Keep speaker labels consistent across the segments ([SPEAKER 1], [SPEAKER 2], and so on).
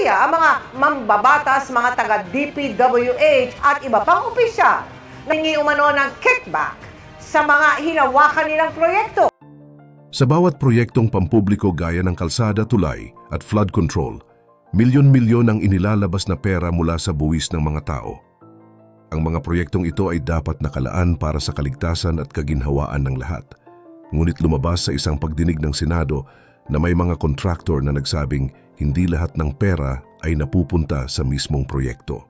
[SPEAKER 1] Diskaya ang mga mambabatas, mga taga-DPWH at iba pang opisyal na hingi umano ng kickback sa mga hinawakan nilang proyekto.
[SPEAKER 2] Sa bawat proyektong pampubliko gaya ng kalsada, tulay at flood control, milyon-milyon ang inilalabas na pera mula sa buwis ng mga tao. Ang mga proyektong ito ay dapat nakalaan para sa kaligtasan at kaginhawaan ng lahat. Ngunit lumabas sa isang pagdinig ng Senado na may mga kontraktor na nagsabing hindi lahat ng pera ay napupunta sa mismong proyekto.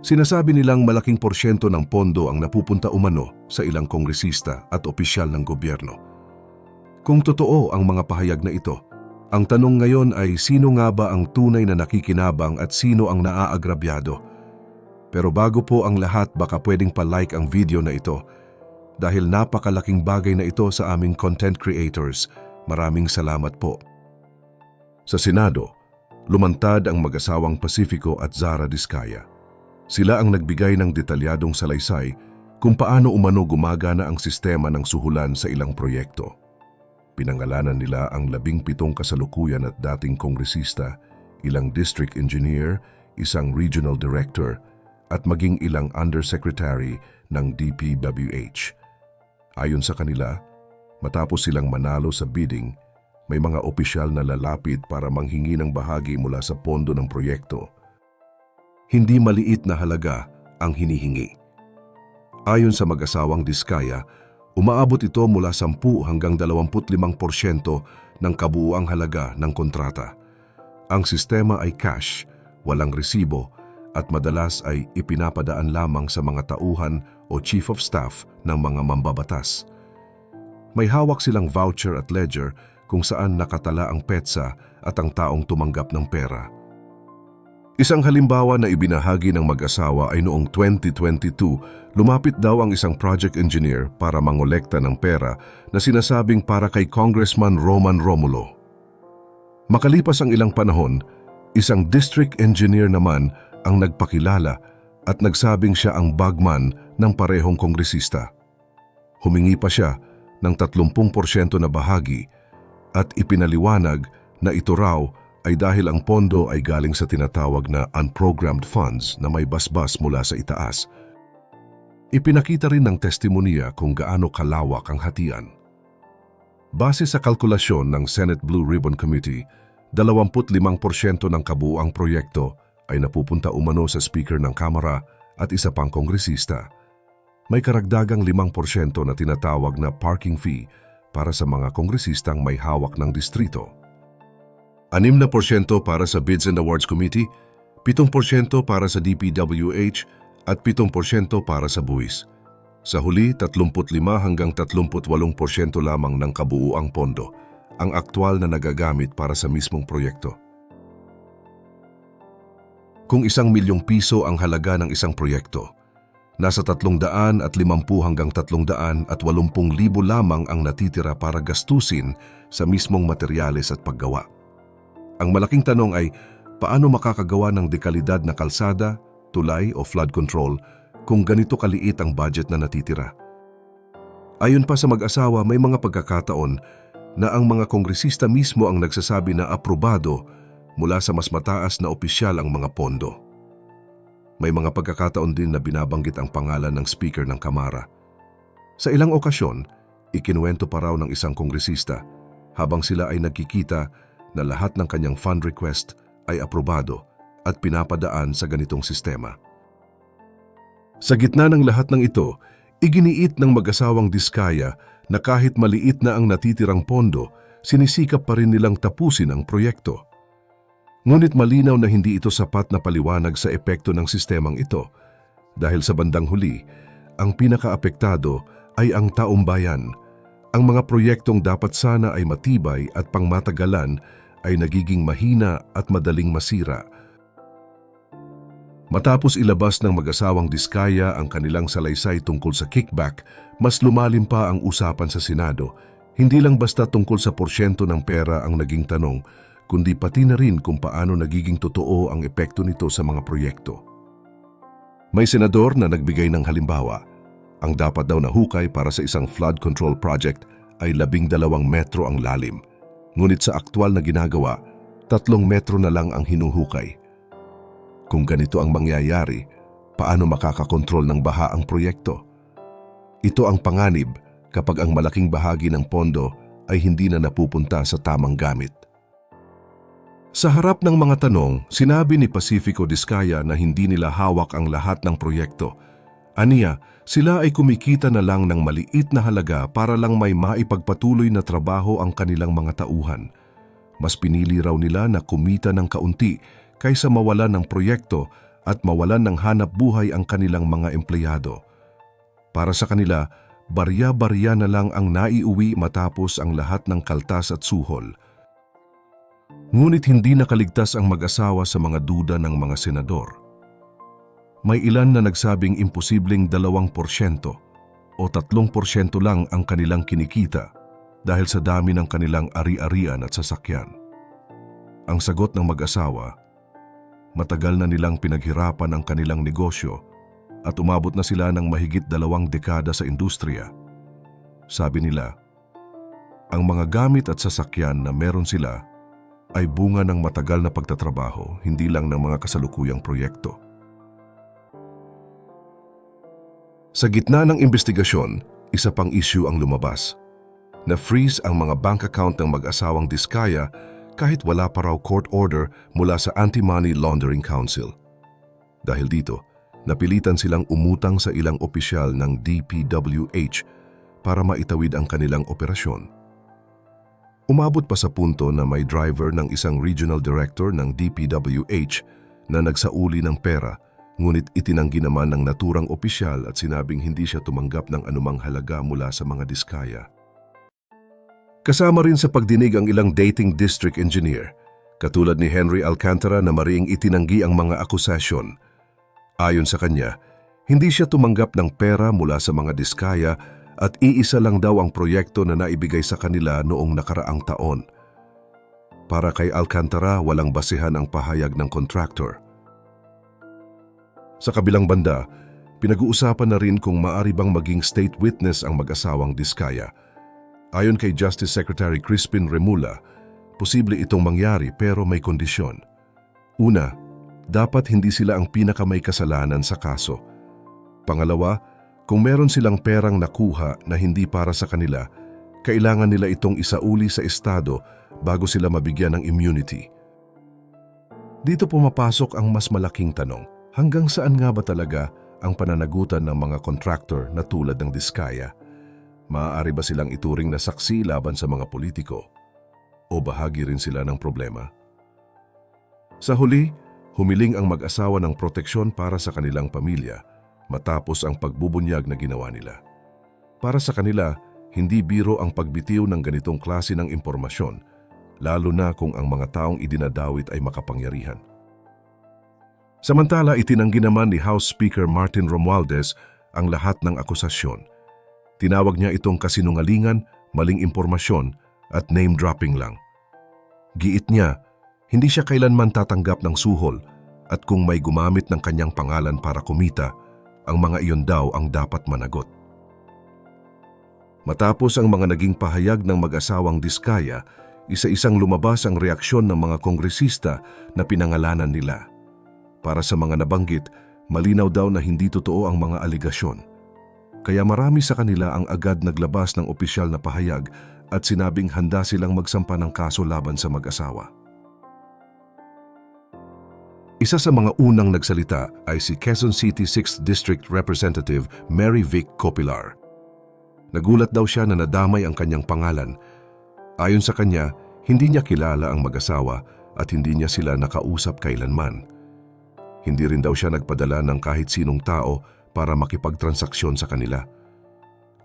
[SPEAKER 2] Sinasabi nilang malaking porsyento ng pondo ang napupunta umano sa ilang kongresista at opisyal ng gobyerno. Kung totoo ang mga pahayag na ito, ang tanong ngayon ay sino nga ba ang tunay na nakikinabang at sino ang naaagrabyado? Pero bago po ang lahat baka pwedeng pa-like ang video na ito dahil napakalaking bagay na ito sa aming content creators. Maraming salamat po. Sa Senado, lumantad ang mag-asawang Pacifico at Zara Diskaya. Sila ang nagbigay ng detalyadong salaysay kung paano umano gumagana ang sistema ng suhulan sa ilang proyekto. Pinangalanan nila ang labing pitong kasalukuyan at dating kongresista, ilang district engineer, isang regional director, at maging ilang undersecretary ng DPWH. Ayon sa kanila, matapos silang manalo sa bidding, may mga opisyal na lalapit para manghingi ng bahagi mula sa pondo ng proyekto. Hindi maliit na halaga ang hinihingi. Ayon sa mag-asawang Diskaya, umaabot ito mula 10 hanggang 25% ng kabuuang halaga ng kontrata. Ang sistema ay cash, walang resibo, at madalas ay ipinapadaan lamang sa mga tauhan o chief of staff ng mga mambabatas. May hawak silang voucher at ledger kung saan nakatala ang petsa at ang taong tumanggap ng pera. Isang halimbawa na ibinahagi ng mag-asawa ay noong 2022, lumapit daw ang isang project engineer para mangolekta ng pera na sinasabing para kay Congressman Roman Romulo. Makalipas ang ilang panahon, isang district engineer naman ang nagpakilala at nagsabing siya ang bagman ng parehong kongresista. Humingi pa siya ng 30% na bahagi at ipinaliwanag na ito raw ay dahil ang pondo ay galing sa tinatawag na unprogrammed funds na may basbas mula sa itaas. Ipinakita rin ng testimonya kung gaano kalawak ang hatian. Base sa kalkulasyon ng Senate Blue Ribbon Committee, 25% ng kabuuang proyekto ay napupunta umano sa Speaker ng Kamara at isa pang kongresista. May karagdagang 5% na tinatawag na parking fee para sa mga kongresistang may hawak ng distrito. 6% para sa Bids and Awards Committee, 7% para sa DPWH at 7% para sa buwis. Sa huli, 35 hanggang 38% lamang ng kabuuang pondo ang aktwal na nagagamit para sa mismong proyekto. Kung isang milyong piso ang halaga ng isang proyekto, nasa 300 at 50 hanggang 300 at 80 libo lamang ang natitira para gastusin sa mismong materyales at paggawa. Ang malaking tanong ay paano makakagawa ng dekalidad na kalsada, tulay o flood control kung ganito kaliit ang budget na natitira. Ayon pa sa mag-asawa, may mga pagkakataon na ang mga kongresista mismo ang nagsasabi na aprobado mula sa mas mataas na opisyal ang mga pondo. May mga pagkakataon din na binabanggit ang pangalan ng speaker ng Kamara. Sa ilang okasyon, ikinuwento pa raw ng isang kongresista habang sila ay nagkikita na lahat ng kanyang fund request ay aprobado at pinapadaan sa ganitong sistema. Sa gitna ng lahat ng ito, iginiit ng mag-asawang Diskaya na kahit maliit na ang natitirang pondo, sinisikap pa rin nilang tapusin ang proyekto. Ngunit malinaw na hindi ito sapat na paliwanag sa epekto ng sistemang ito dahil sa bandang huli, ang pinakaapektado ay ang taong bayan. Ang mga proyektong dapat sana ay matibay at pangmatagalan ay nagiging mahina at madaling masira. Matapos ilabas ng mag-asawang Diskaya ang kanilang salaysay tungkol sa kickback, mas lumalim pa ang usapan sa Senado. Hindi lang basta tungkol sa porsyento ng pera ang naging tanong, kundi pati na rin kung paano nagiging totoo ang epekto nito sa mga proyekto. May senador na nagbigay ng halimbawa. Ang dapat daw na hukay para sa isang flood control project ay labing dalawang metro ang lalim. Ngunit sa aktwal na ginagawa, tatlong metro na lang ang hinuhukay. Kung ganito ang mangyayari, paano makakakontrol ng baha ang proyekto? Ito ang panganib kapag ang malaking bahagi ng pondo ay hindi na napupunta sa tamang gamit. Sa harap ng mga tanong, sinabi ni Pacifico Discaya na hindi nila hawak ang lahat ng proyekto. Aniya, sila ay kumikita na lang ng maliit na halaga para lang may maipagpatuloy na trabaho ang kanilang mga tauhan. Mas pinili raw nila na kumita ng kaunti kaysa mawalan ng proyekto at mawalan ng hanap buhay ang kanilang mga empleyado. Para sa kanila, barya-barya na lang ang naiuwi matapos ang lahat ng kaltas at suhol. Ngunit hindi nakaligtas ang mag-asawa sa mga duda ng mga senador. May ilan na nagsabing imposibleng 2% o 3% lang ang kanilang kinikita dahil sa dami ng kanilang ari-arian at sasakyan. Ang sagot ng mag-asawa, matagal na nilang pinaghirapan ang kanilang negosyo at umabot na sila ng mahigit dalawang dekada sa industriya. Sabi nila, ang mga gamit at sasakyan na meron sila ay bunga ng matagal na pagtatrabaho, hindi lang ng mga kasalukuyang proyekto. Sa gitna ng investigasyon, isa pang issue ang lumabas. Na-freeze ang mga bank account ng mag-asawang Diskaya kahit wala pa raw court order mula sa Anti-Money Laundering Council. Dahil dito, napilitan silang umutang sa ilang opisyal ng DPWH para maitawid ang kanilang operasyon. Umabot pa sa punto na may driver ng isang regional director ng DPWH na nagsauli ng pera ngunit itinanggi naman ng naturang opisyal at sinabing hindi siya tumanggap ng anumang halaga mula sa mga diskaya. Kasama rin sa pagdinig ang ilang dating district engineer, katulad ni Henry Alcantara na mariing itinanggi ang mga akusasyon. Ayon sa kanya, hindi siya tumanggap ng pera mula sa mga diskaya at iisa lang daw ang proyekto na naibigay sa kanila noong nakaraang taon. Para kay Alcantara, walang basihan ang pahayag ng contractor. Sa kabilang banda, pinag-uusapan na rin kung maari bang maging state witness ang mag-asawang Diskaya. Ayon kay Justice Secretary Crispin Remula, posible itong mangyari pero may kondisyon. Una, dapat hindi sila ang pinaka may kasalanan sa kaso. Pangalawa, kung meron silang perang nakuha na hindi para sa kanila, kailangan nila itong isauli sa estado bago sila mabigyan ng immunity. Dito pumapasok ang mas malaking tanong. Hanggang saan nga ba talaga ang pananagutan ng mga contractor na tulad ng Diskaya? Maaari ba silang ituring na saksi laban sa mga politiko? O bahagi rin sila ng problema? Sa huli, humiling ang mag-asawa ng proteksyon para sa kanilang pamilya matapos ang pagbubunyag na ginawa nila. Para sa kanila, hindi biro ang pagbitiw ng ganitong klase ng impormasyon, lalo na kung ang mga taong idinadawit ay makapangyarihan. Samantala, itinanggi naman ni House Speaker Martin Romualdez ang lahat ng akusasyon. Tinawag niya itong kasinungalingan, maling impormasyon at name-dropping lang. Giit niya, hindi siya kailanman tatanggap ng suhol at kung may gumamit ng kanyang pangalan para kumita, ang mga iyon daw ang dapat managot. Matapos ang mga naging pahayag ng mag-asawang Diskaya, isa-isang lumabas ang reaksyon ng mga kongresista na pinangalanan nila. Para sa mga nabanggit, malinaw daw na hindi totoo ang mga aligasyon. Kaya marami sa kanila ang agad naglabas ng opisyal na pahayag at sinabing handa silang magsampa ng kaso laban sa mag-asawa. Isa sa mga unang nagsalita ay si Quezon City 6th District Representative Mary Vic Copilar. Nagulat daw siya na nadamay ang kanyang pangalan. Ayon sa kanya, hindi niya kilala ang mag-asawa at hindi niya sila nakausap kailanman. Hindi rin daw siya nagpadala ng kahit sinong tao para makipagtransaksyon sa kanila.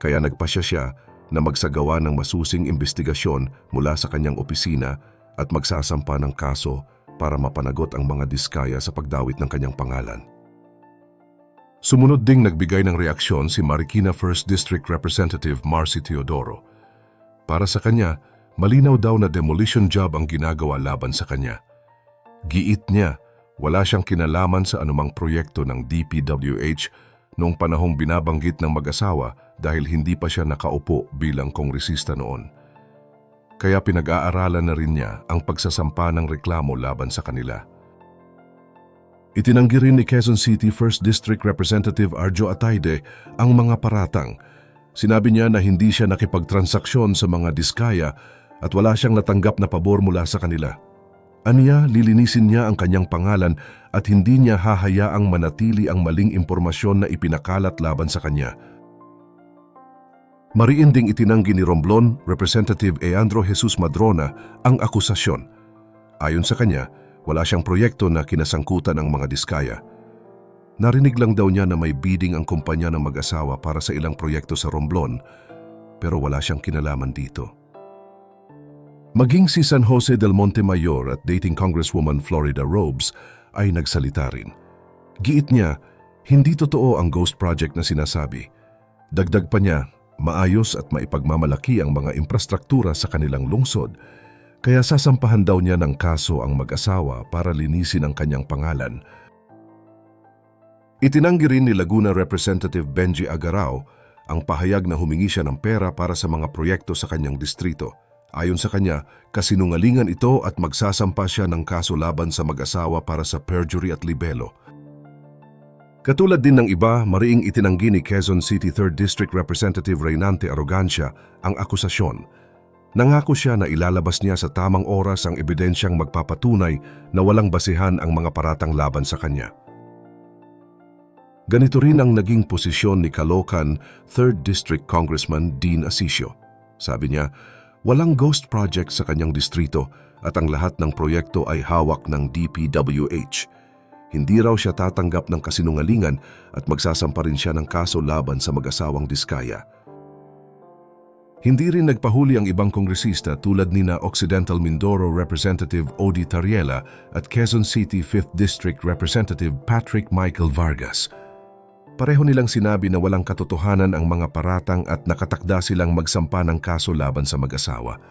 [SPEAKER 2] Kaya nagpasya siya na magsagawa ng masusing investigasyon mula sa kanyang opisina at magsasampa ng kaso para mapanagot ang mga diskaya sa pagdawit ng kanyang pangalan. Sumunod ding nagbigay ng reaksyon si Marikina 1st District Representative Marcy Teodoro. Para sa kanya, malinaw daw na demolition job ang ginagawa laban sa kanya. Giit niya wala siyang kinalaman sa anumang proyekto ng DPWH noong panahong binabanggit ng mag-asawa dahil hindi pa siya nakaupo bilang kongresista noon. Kaya pinag-aaralan na rin niya ang pagsasampa ng reklamo laban sa kanila. Itinanggi rin ni Quezon City 1st District Representative Arjo Atayde ang mga paratang. Sinabi niya na hindi siya nakipagtransaksyon sa mga diskaya at wala siyang natanggap na pabor mula sa kanila. Aniya, lilinisin niya ang kanyang pangalan at hindi niya hahayaang manatili ang maling impormasyon na ipinakalat laban sa kanya. Mariin ding itinanggi ni Romblon, Representative Eandro Jesus Madrona, ang akusasyon. Ayon sa kanya, wala siyang proyekto na kinasangkutan ang mga diskaya. Narinig lang daw niya na may bidding ang kumpanya ng mag-asawa para sa ilang proyekto sa Romblon, pero wala siyang kinalaman dito. Maging si San Jose del Monte Mayor at dating Congresswoman Florida Robes ay nagsalita rin. Giit niya, hindi totoo ang ghost project na sinasabi. Dagdag pa niya, maayos at maipagmamalaki ang mga infrastruktura sa kanilang lungsod, kaya sasampahan daw niya ng kaso ang mag-asawa para linisin ang kanyang pangalan. Itinanggi rin ni Laguna Representative Benji Agarao ang pahayag na humingi siya ng pera para sa mga proyekto sa kanyang distrito. Ayon sa kanya, kasinungalingan ito at magsasampa siya ng kaso laban sa mag-asawa para sa perjury at libelo. Katulad din ng iba, mariing itinanggi ni Quezon City 3rd District Representative Reynante Arrogancia ang akusasyon. Nangako siya na ilalabas niya sa tamang oras ang ebidensyang magpapatunay na walang basihan ang mga paratang laban sa kanya. Ganito rin ang naging posisyon ni Caloocan 3rd District Congressman Dean Asisio. Sabi niya, walang ghost project sa kanyang distrito at ang lahat ng proyekto ay hawak ng DPWH. Hindi raw siya tatanggap ng kasinungalingan at magsasampa rin siya ng kaso laban sa mag-asawang diskaya. Hindi rin nagpahuli ang ibang kongresista tulad ni na Occidental Mindoro Representative Odi Tariela at Quezon City 5th District Representative Patrick Michael Vargas. Pareho nilang sinabi na walang katotohanan ang mga paratang at nakatakda silang magsampa ng kaso laban sa mag-asawa.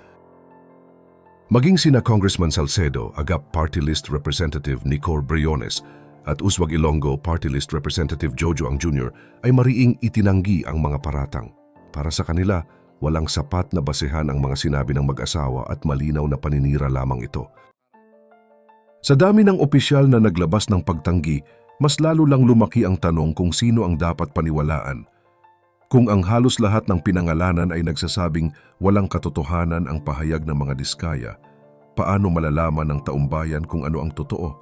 [SPEAKER 2] Maging sina Congressman Salcedo, Agap Party List Representative Nicor Briones at Uswag Ilonggo Party List Representative Jojo Ang Jr. ay mariing itinanggi ang mga paratang. Para sa kanila, walang sapat na basehan ang mga sinabi ng mag-asawa at malinaw na paninira lamang ito. Sa dami ng opisyal na naglabas ng pagtanggi, mas lalo lang lumaki ang tanong kung sino ang dapat paniwalaan. Kung ang halos lahat ng pinangalanan ay nagsasabing walang katotohanan ang pahayag ng mga diskaya, paano malalaman ng taumbayan kung ano ang totoo?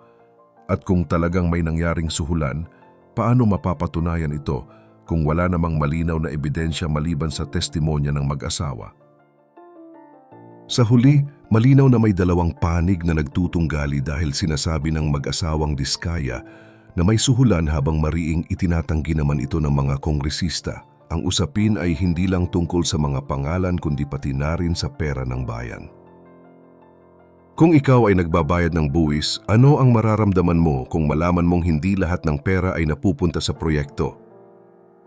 [SPEAKER 2] At kung talagang may nangyaring suhulan, paano mapapatunayan ito kung wala namang malinaw na ebidensya maliban sa testimonya ng mag-asawa? Sa huli, malinaw na may dalawang panig na nagtutunggali dahil sinasabi ng mag-asawang diskaya na may suhulan habang mariing itinatanggi naman ito ng mga kongresista. Ang usapin ay hindi lang tungkol sa mga pangalan kundi pati na rin sa pera ng bayan. Kung ikaw ay nagbabayad ng buwis, ano ang mararamdaman mo kung malaman mong hindi lahat ng pera ay napupunta sa proyekto?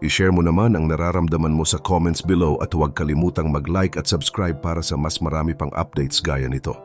[SPEAKER 2] I-share mo naman ang nararamdaman mo sa comments below at huwag kalimutang mag-like at subscribe para sa mas marami pang updates gaya nito.